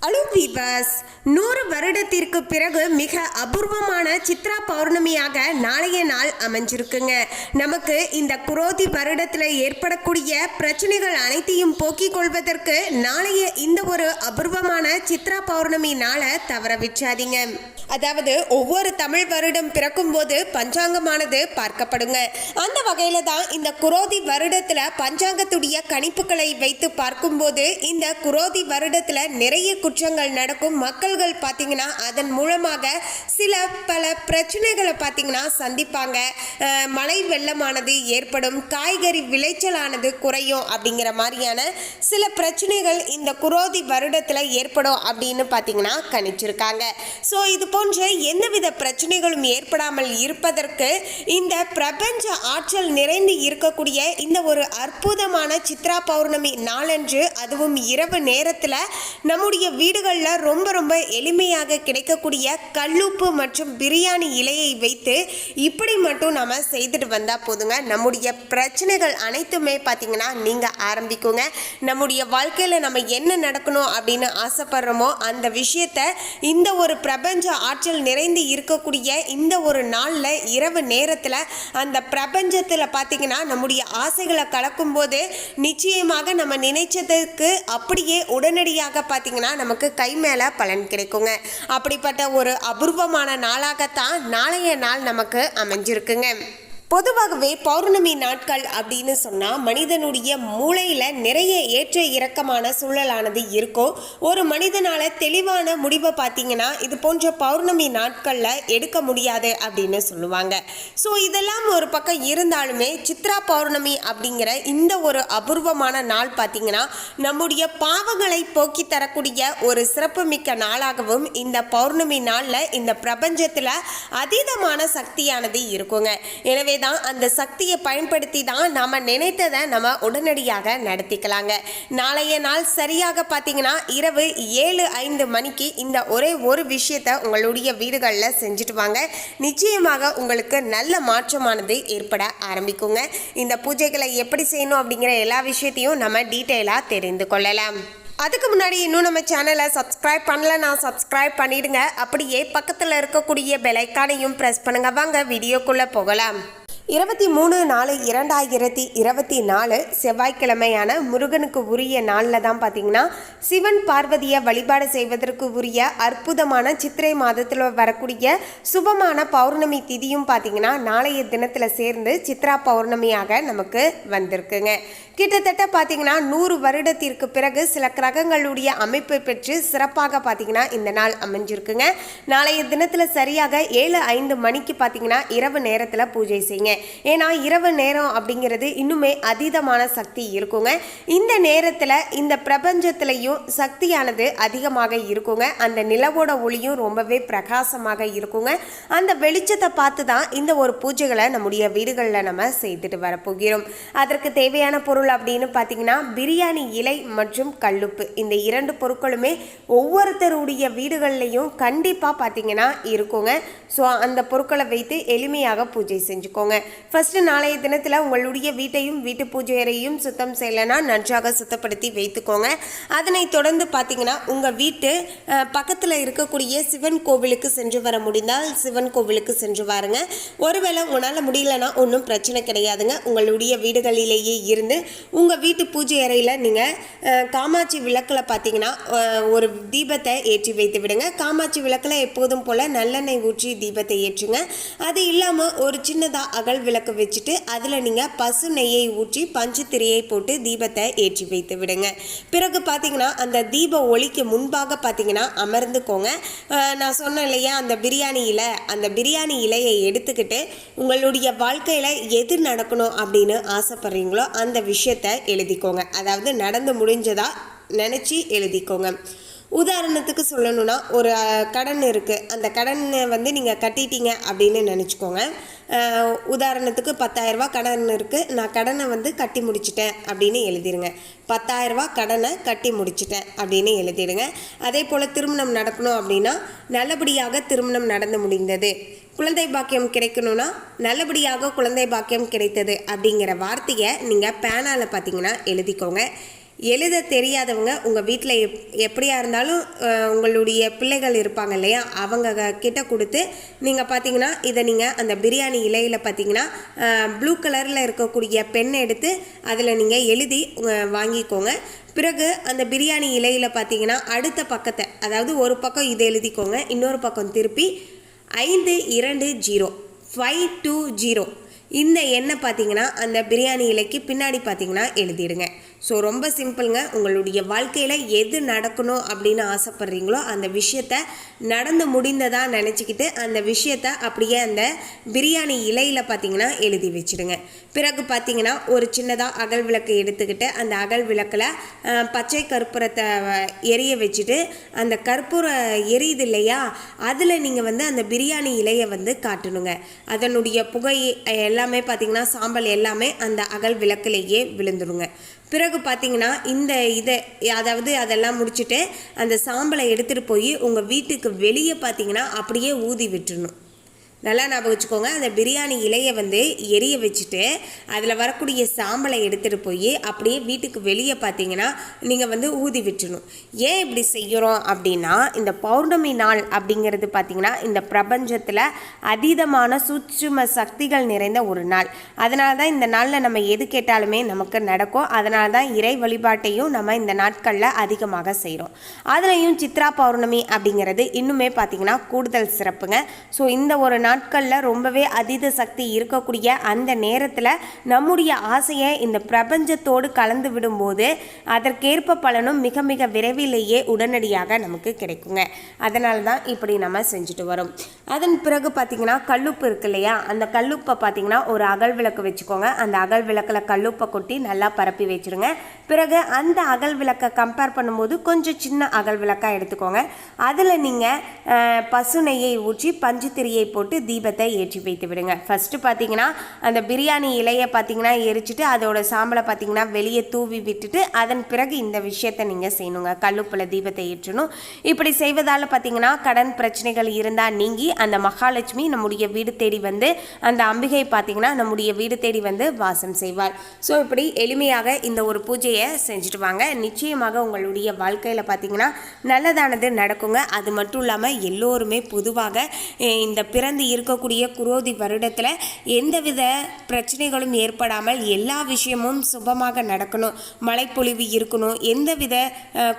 அலு viewers நூறு வருடத்திற்கு பிறகு மிக அபூர்வமான சித்ரா பௌர்ணமியாக நாளைய நாள் அமைஞ்சிருக்குங்க. நமக்கு இந்த குரோதி வருடத்தில் ஏற்படக்கூடிய பிரச்சனைகள் அனைத்தையும் போக்கிக் கொள்வதற்கு நாளைய இந்த ஒரு அபூர்வமான சித்ரா பௌர்ணமி நாளை தவற விச்சாதீங்க அதாவது ஒவ்வொரு தமிழ் வருடம் பிறக்கும் போது பஞ்சாங்கமானது பார்க்கப்படுங்க. அந்த வகையில தான் இந்த குரோதி வருடத்துல பஞ்சாங்கத்துடைய கணிப்புகளை வைத்து பார்க்கும்போது இந்த குரோதி வருடத்துல நிறைய குற்றங்கள் நடக்கும். மக்கள்கள் பார்த்தீங்கன்னா அதன் மூலமாக சில பல பிரச்சனைகளை பார்த்தீங்கன்னா சந்திப்பாங்க. மழை வெள்ளமானது ஏற்படும் காய்கறி விளைச்சலானது குறையும் அப்படிங்கிற மாதிரியான சில பிரச்சனைகள் இந்த குரோதி வருடத்தில் ஏற்படும் அப்படின்னு பார்த்தீங்கன்னா கணிச்சிருக்காங்க. ஸோ இது போன்ற எந்தவித பிரச்சனைகளும் ஏற்படாமல் இருப்பதற்கு இந்த பிரபஞ்ச ஆற்றல் நிறைந்து இருக்கக்கூடிய இந்த ஒரு அற்புதமான சித்ரா பௌர்ணமி நாளன்று அதுவும் இரவு நேரத்தில் நம்முடைய வீடுகளில் ரொம்ப ரொம்ப எளிமையாக கிடைக்கக்கூடிய கல்லுப்பு மற்றும் பிரியாணி இலையை வைத்து இப்படி மட்டும் நம்ம செய்துட்டு வந்தால் போதுங்க. நம்முடைய பிரச்சனைகள் அனைத்துமே பார்த்தீங்கன்னா நீங்கள் ஆரம்பிக்குங்க. நம்முடைய வாழ்க்கையில் நம்ம என்ன நடக்கணும் அப்படின்னு ஆசைப்படுறோமோ அந்த விஷயத்த இந்த ஒரு பிரபஞ்ச ஆற்றல் நிறைந்து இருக்கக்கூடிய இந்த ஒரு நாளில் இரவு நேரத்தில் அந்த பிரபஞ்சத்தில் பார்த்தீங்கன்னா நம்முடைய ஆசைகளை கலக்கும்போது நிச்சயமாக நம்ம நினைச்சதுக்கு அப்படியே உடனடியாக பார்த்தீங்கன்னா நமக்கு கை மேலே பலன் கிடைக்குங்க. அப்படிப்பட்ட ஒரு அபூர்வமான நாளாகத்தான் நாளைய நாள் நமக்கு அமைஞ்சிருக்குங்க. பொதுவாகவே பௌர்ணமி நாட்கள் அப்படின்னு சொன்னால் மனிதனுடைய மூளையில் நிறைய ஏற்ற இறக்கமான சூழலானது இருக்கும். ஒரு மனிதனால் தெளிவான முடிவை பார்த்தீங்கன்னா இது போன்ற பௌர்ணமி நாட்களில் எடுக்க முடியாது அப்படின்னு சொல்லுவாங்க. ஸோ இதெல்லாம் ஒரு பக்கம் இருந்தாலுமே சித்ரா பௌர்ணமி அப்படிங்கிற இந்த ஒரு அபூர்வமான நாள் பார்த்தீங்கன்னா நம்முடைய பாவங்களை போக்கி தரக்கூடிய ஒரு சிறப்புமிக்க நாளாகவும் இந்த பௌர்ணமி நாளில் இந்த பிரபஞ்சத்தில் அதீதமான சக்தியானது இருக்குங்க. எனவே தான் அந்த சக்தியை பயன்படுத்தி தான் நம்ம நினைத்ததை நம்ம உடனடியாக நடத்திக்கலாங்க. நாளைய நாள் சரியாக பார்த்தீங்கன்னா இரவு ஏழு ஐந்து மணிக்கு இந்த ஒரே ஒரு விஷயத்தை உங்களுடைய வீடுகளில் செஞ்சுட்டு வாங்க. நிச்சயமாக உங்களுக்கு நல்ல மாற்றமானது ஏற்பட ஆரம்பிக்குங்க. இந்த பூஜைகளை எப்படி செய்யணும் அப்படிங்கிற எல்லா விஷயத்தையும் நம்ம டீட்டெயிலாக தெரிந்து கொள்ளலாம். அதுக்கு முன்னாடி இன்னும் நம்ம சேனலை சப்ஸ்கிரைப் நான் சப்ஸ்கிரைப் பண்ணிடுங்க. அப்படியே பக்கத்தில் இருக்கக்கூடிய பெலைக்கானையும் ப்ரெஸ் பண்ணுங்க. வாங்க வீடியோக்குள்ளே போகலாம். இருபத்தி மூணு நாலு இரண்டாயிரத்தி இருபத்தி நாலு செவ்வாய்க்கிழமையான முருகனுக்கு உரிய நாளில் தான் பார்த்தீங்கன்னா சிவன் பார்வதியை வழிபாடு செய்வதற்கு உரிய அற்புதமான சித்திரை மாதத்தில் வரக்கூடிய சுபமான பௌர்ணமி திதியும் பார்த்தீங்கன்னா நாளைய தினத்தில் சேர்ந்து சித்ரா பௌர்ணமியாக நமக்கு வந்திருக்குங்க. கிட்டத்தட்ட பார்த்தீங்கன்னா நூறு வருடத்திற்கு பிறகு சில கிரகங்களுடைய அமைப்பை பெற்று சிறப்பாக பார்த்தீங்கன்னா இந்த நாள் அமைஞ்சிருக்குங்க. நாளைய தினத்தில் சரியாக ஏழு ஐந்து மணிக்கு பார்த்தீங்கன்னா இரவு நேரத்தில் பூஜை செய்யுங்க. ஏன்னா இரவு நேரம் அப்படிங்கிறது இன்னுமே அதீதமான சக்தி இருக்குங்க. இந்த நேரத்தில் இந்த பிரபஞ்சத்திலையும் சக்தியானது அதிகமாக இருக்குங்க. அந்த நிலவோட ஒளியும் ரொம்பவே பிரகாசமாக இருக்குங்க. அந்த வெளிச்சத்தை பார்த்து தான் இந்த ஒரு பூஜைகளை நம்முடைய வீடுகளில் நம்ம செய்துட்டு வரப்போகிறோம். அதற்கு தேவையான பொருள் அப்படின்னு பார்த்தீங்கன்னா பிரியாணி இலை மற்றும் கல்லுப்பு. இந்த இரண்டு பொருட்களுமே ஒவ்வொருத்தருடைய வீடுகள்லையும் கண்டிப்பாக பார்த்தீங்கன்னா இருக்குங்க. ஸோ அந்த பொருட்களை வைத்து எளிமையாக பூஜை செஞ்சுக்கோங்க. ஃபர்ஸ்ட் நாளைய தினத்தில் உங்களுடைய வீட்டையும் வீட்டு பூஜை அறையும் சுத்தம் செய்யலைன்னா நன்றாக சுத்தப்படுத்தி வைத்துக்கோங்க. அதனை தொடர்ந்து பார்த்தீங்கன்னா உங்கள் வீட்டு பக்கத்தில் இருக்கக்கூடிய சிவன் கோவிலுக்கு சென்று வர முடிந்தால் சிவன் கோவிலுக்கு சென்று வாருங்க. ஒருவேளை உங்களால் முடியலன்னா ஒன்றும் பிரச்சனை கிடையாதுங்க. உங்களுடைய வீடுகளிலேயே இருந்து உங்கள் வீட்டு பூஜை அறையில் நீங்கள் காமாட்சி விளக்கில் பார்த்தீங்கன்னா ஒரு தீபத்தை ஏற்றி வைத்து விடுங்க. காமாட்சி விளக்கில் எப்போதும் போல் நல்லெண்ணெய் ஊற்றி தீபத்தை ஏற்றுங்க. அது இல்லாமல் ஒரு சின்னதாக அகல் விளக்கு வச்சுட்டு அதில் நீங்கள் பசு நெய்யை ஊற்றி பஞ்சு திரையை போட்டு தீபத்தை ஏற்றி வைத்து விடுங்க. பிறகு பார்த்தீங்கன்னா அந்த தீப ஒளிக்கு முன்பாக பார்த்தீங்கன்னா அமர்ந்துக்கோங்க. நான் சொன்னேன் இல்லையா அந்த பிரியாணி இலை அந்த பிரியாணி இலையை எடுத்துக்கிட்டு உங்களுடைய வாழ்க்கையில் எது நடக்கணும் அப்படின்னு ஆசைப்படுறீங்களோ அந்த விஷயத்தை எழுதிக்கோங்க. அதாவது நடந்து முடிஞ்சதா நினச்சி எழுதிக்கோங்க. உதாரணத்துக்கு சொல்லணும்னா ஒரு கடன் இருக்குது அந்த கடனை வந்து நீங்கள் கட்டிட்டீங்க அப்படின்னு நினச்சிக்கோங்க. உதாரணத்துக்கு பத்தாயிரரூபா கடன் இருக்குது நான் கடனை வந்து கட்டி முடிச்சிட்டேன் அப்படின்னு எழுதிடுங்க பத்தாயிரரூபா கடனை கட்டி முடிச்சிட்டேன் அப்படின்னு எழுதிடுங்க. அதே போல் திருமணம் நடக்கணும் அப்படின்னா நல்லபடியாக திருமணம் நடந்து முடிந்தது. குழந்தை பாக்கியம் கிடைக்கணும்னா நல்லபடியாக குழந்தை பாக்கியம் கிடைத்தது அப்படிங்கிற வார்த்தையை நீங்கள் பேனாவில் பார்த்தீங்கன்னா எழுதிக்கோங்க. எழுத தெரியாதவங்க உங்கள் வீட்டில் எப் எப்படியா இருந்தாலும் உங்களுடைய பிள்ளைகள் இருப்பாங்க இல்லையா? அவங்க கிட்ட கொடுத்து நீங்கள் பார்த்தீங்கன்னா இதை நீங்கள் அந்த பிரியாணி இலையில் பார்த்தீங்கன்னா ப்ளூ கலரில் இருக்கக்கூடிய பென் எடுத்து அதில் நீங்கள் எழுதி வாங்கிக்கோங்க. பிறகு அந்த பிரியாணி இலையில் பார்த்தீங்கன்னா அடுத்த பக்கத்தை அதாவது ஒரு பக்கம் இதை எழுதிக்கோங்க இன்னொரு பக்கம் திருப்பி ஐந்து இரண்டு ஜீரோ ஃபைவ் டூ ஜீரோ. இந்த எண்ணெய் பார்த்தீங்கன்னா அந்த பிரியாணி இலைக்கு பின்னாடி பார்த்தீங்கன்னா எழுதிடுங்க. ஸோ ரொம்ப சிம்பிளுங்க. உங்களுடைய வாழ்க்கையில் எது நடக்கணும் அப்படின்னு ஆசைப்பட்றீங்களோ அந்த விஷயத்த நடந்து முடிந்ததா நினச்சிக்கிட்டு அந்த விஷயத்த அப்படியே அந்த பிரியாணி இலையில் பார்த்தீங்கன்னா எழுதி வச்சிடுங்க. பிறகு பார்த்தீங்கன்னா ஒரு சின்னதாக அகல் விளக்கு எடுத்துக்கிட்டு அந்த அகல் விளக்கில் பச்சை கற்பூரத்தை எரிய வச்சுட்டு அந்த கற்பூரம் எரியுது இல்லையா? அதில் நீங்கள் வந்து அந்த பிரியாணி இலையை வந்து காட்டணுங்க. அதனுடைய புகை எல்லாமே பார்த்திங்கன்னா சாம்பல் எல்லாமே அந்த அகல் விளக்குலேயே விழுந்துருங்க. பிறகு பார்த்தீங்கன்னா இந்த இதை அதாவது அதெல்லாம் முடிச்சுட்டு அந்த சாம்பலை எடுத்துகிட்டு போய் உங்கள் வீட்டுக்கு வெளியே பார்த்தீங்கன்னா அப்படியே ஊதி விட்டுறணும். நல்லா ஞாபகம் வச்சுக்கோங்க. அந்த பிரியாணி இலையை வந்து எரிய வச்சுட்டு அதில் வரக்கூடிய சாம்பலை எடுத்துகிட்டு போய் அப்படியே வீட்டுக்கு வெளியே பார்த்தீங்கன்னா நீங்கள் வந்து ஊதி விட்டுணும். ஏன் இப்படி செய்கிறோம் அப்படின்னா இந்த பௌர்ணமி நாள் அப்படிங்கிறது பார்த்திங்கன்னா இந்த பிரபஞ்சத்தில் அதீதமான சூட்சும சக்திகள் நிறைந்த ஒரு நாள். அதனால தான் இந்த நாளில் நம்ம எது கேட்டாலுமே நமக்கு நடக்கும். அதனால தான் இறை வழிபாட்டையும் நம்ம இந்த நாட்களில் அதிகமாக செய்கிறோம் அதுலேயும் சித்ரா பௌர்ணமி அப்படிங்கிறது இன்னுமே பார்த்தீங்கன்னா கூடுதல் சிறப்புங்க. ஸோ இந்த ஒரு நாள் நாட்களில் ரொம்பவே அதீத சக்தி இருக்கக்கூடிய அந்த நேரத்தில் நம்முடைய ஆசையை இந்த பிரபஞ்சத்தோடு கலந்து விடும்போது அதற்கேற்ப பலனும் மிக மிக விரைவிலேயே உடனடியாக நமக்கு கிடைக்குங்க. அதனால தான் இப்படி நம்ம செஞ்சுட்டு வரோம். அதன் பிறகு பார்த்தீங்கன்னா கல்லுப்பு இருக்கு இல்லையா? அந்த கல்லுப்பை பார்த்தீங்கன்னா ஒரு அகல் விளக்கு வச்சுக்கோங்க. அந்த அகல் விளக்கில் கல்லுப்பை கொட்டி நல்லா பரப்பி வச்சுருங்க. பிறகு அந்த அகல் விளக்கை கம்பேர் பண்ணும்போது கொஞ்சம் சின்ன அகல் விளக்காக எடுத்துக்கோங்க. அதில் நீங்கள் பசு நெய்யை ஊற்றி பஞ்சு திரியை போட்டு தீபத்தை ஏற்றி வைத்து விடுங்க. ஃபஸ்ட்டு பார்த்தீங்கன்னா அந்த பிரியாணி இலையை பார்த்தீங்கன்னா எரிச்சிட்டு அதோட சாம்பலை பார்த்தீங்கன்னா வெளியே தூவி விட்டுட்டு அதன் பிறகு இந்த விஷயத்தை நீங்கள் செய்யணுங்க. கல்லுப்பில் தீபத்தை ஏற்றணும். இப்படி செய்வதால் பார்த்தீங்கன்னா கடன் பிரச்சனைகள் இருந்தால் நீங்கி அந்த மகாலட்சுமி நம்முடைய வீடு தேடி வந்து அந்த அம்பிகை பார்த்தீங்கன்னா நம்முடைய வீடு தேடி வந்து வாசம் செய்வார் ஸோ இப்படி எளிமையாக இந்த ஒரு பூஜையை செஞ்சுட்டு வாங்க. நிச்சயமாக உங்களுடைய வாழ்க்கையில் பார்த்தீங்கன்னா நல்லதானது நடக்குங்க. அது மட்டும் இல்லாமல் எல்லோருமே பொதுவாக இந்த பிறந்து இருக்கக்கூடிய குரோதி வருடத்தில் எந்தவித பிரச்சனைகளும் ஏற்படாமல் எல்லா விஷயமும் சுபமாக நடக்கணும். மழைப்பொழிவு இருக்கணும். எந்தவித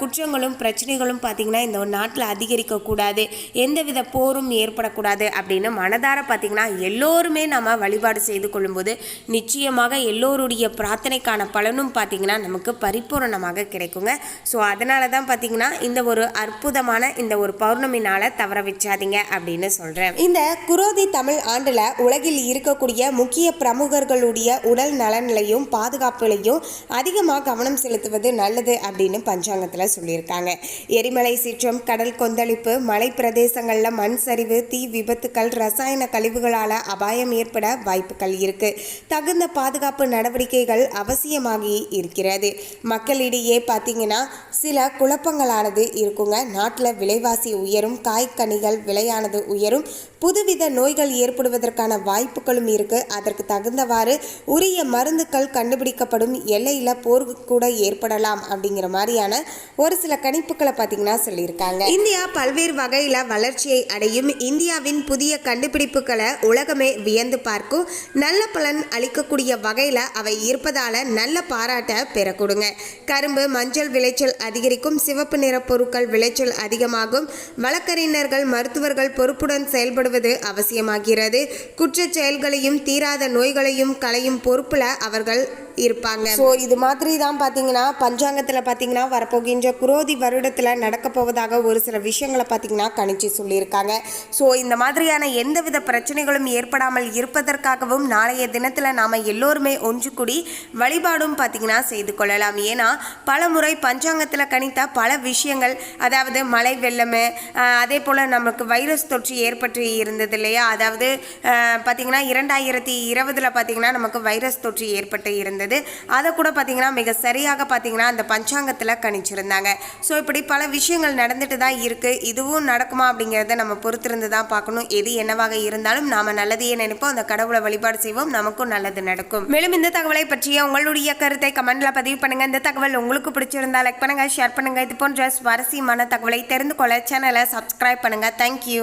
குற்றங்களும் பிரச்சனைகளும் பார்த்தீங்கன்னா இந்த ஒரு நாட்டில் அதிகரிக்கக்கூடாது எந்தவித போரும் ஏற்படக்கூடாது அப்படின்னு மனதார பார்த்தீங்கன்னா எல்லோருமே நம்ம வழிபாடு செய்து கொள்ளும்போது நிச்சயமாக எல்லோருடைய பிரார்த்தனைக்கான பலனும் பார்த்தீங்கன்னா நமக்கு பரிபூரணமாக கிடைக்குங்க. ஸோ அதனால தான் பார்த்தீங்கன்னா இந்த ஒரு அற்புதமான இந்த ஒரு பௌர்ணமி நாளை தவற வச்சாதீங்க அப்படின்னு சொல்கிறேன் இந்த குரோதி தமிழ் ஆண்டில் உலகில் இருக்கக்கூடிய முக்கிய பிரமுகர்களுடைய உடல் நலன்லையும் பாதுகாப்புலையும் அதிகமாக கவனம் செலுத்துவது நல்லது அப்படின்னு பஞ்சாங்கத்தில் சொல்லியிருக்காங்க. எரிமலை சீற்றம் கடல் கொந்தளிப்பு மலை பிரதேசங்களில் மண் சரிவு தீ விபத்துக்கள் ரசாயன கழிவுகளால் அபாயம் ஏற்பட வாய்ப்புகள் இருக்கு. தகுந்த பாதுகாப்பு நடவடிக்கைகள் அவசியமாகி இருக்கிறது. மக்களிடையே பார்த்தீங்கன்னா சில குழப்பங்களானது இருக்குங்க. நாட்டில் விலைவாசி உயரும் காய்கனிகள் விலையானது உயரும் புதுவித நோய்கள் ஏற்படுவதற்கான வாய்ப்புகளும் இருக்கு. அதற்கு தகுந்தவாறு உரிய மருந்துகள் கண்டுபிடிக்கப்படும் எல்லையில் போர் கூட ஏற்படலாம் அப்படிங்கிற மாதிரியான ஒரு சில கணிப்புகளை பார்த்தீங்கன்னா சொல்லியிருக்காங்க. இந்தியா பல்வேறு வகையில் வளர்ச்சியை அடையும். இந்தியாவின் புதிய கண்டுபிடிப்புகளை உலகமே வியந்து பார்க்கும். நல்ல பலன் அளிக்கக்கூடிய வகையில் அவை இருப்பதால நல்ல பாராட்டை பெறக்கூடுங்க. கரும்பு மஞ்சள் விளைச்சல் அதிகரிக்கும். சிவப்பு நிற பொருட்கள் விளைச்சல் அதிகமாகும். வழக்கறிஞர்கள் மருத்துவர்கள் பொறுப்புடன் செயல்படுவது அவசியமாகிறது. குற்றச் செயல்களையும் தீராத நோய்களையும் களையும் பொறுப்பில் அவர்கள் இருப்பாங்க. ஸோ இது மாதிரி தான் பார்த்தீங்கன்னா பஞ்சாங்கத்தில் பார்த்தீங்கன்னா வரப்போகின்ற குரோதி வருடத்தில் நடக்க போவதாக ஒரு சில விஷயங்களை பார்த்தீங்கன்னா கணிச்சு சொல்லியிருக்காங்க. ஸோ இந்த மாதிரியான எந்தவித பிரச்சனைகளும் ஏற்படாமல் இருப்பதற்காகவும் நாளைய தினத்தில் நாம் எல்லோருமே ஒன்று கூடி வழிபாடும் பார்த்தீங்கன்னா செய்து கொள்ளலாம். ஏன்னா பல முறை பஞ்சாங்கத்தில் கணித்த பல விஷயங்கள் அதாவது மழை வெள்ளம் அதே போல் நமக்கு வைரஸ் தொற்று ஏற்பட்டு இருந்தது இல்லையா? அதாவது பார்த்தீங்கன்னா இரண்டாயிரத்தி இருபதில் பார்த்தீங்கன்னா நமக்கு வைரஸ் தொற்று ஏற்பட்டு இருந்தது இருந்தது. அதை கூட பார்த்தீங்கன்னா மிக சரியாக பார்த்தீங்கன்னா அந்த பஞ்சாங்கத்தில் கணிச்சிருந்தாங்க. ஸோ இப்படி பல விஷயங்கள் நடந்துட்டு தான் இருக்குது இதுவும் நடக்குமா அப்படிங்கிறத நம்ம பொறுத்திருந்து தான் பார்க்கணும் எது என்னவாக இருந்தாலும் நாம் நல்லதையே நினைப்போம். அந்த கடவுளை வழிபாடு செய்வோம். நமக்கும் நல்லது நடக்கும். மேலும் இந்த தகவலை பற்றிய உங்களுடைய கருத்தை கமெண்டில் பதிவு பண்ணுங்கள் இந்த தகவல் உங்களுக்கு பிடிச்சிருந்தா லைக் பண்ணுங்கள் ஷேர் பண்ணுங்கள் இது போன்ற சுவாரஸ்யமான தகவலை தெரிந்து கொள்ள சேனலை சப்ஸ்கிரைப் பண்ணுங்கள் தேங்க்யூ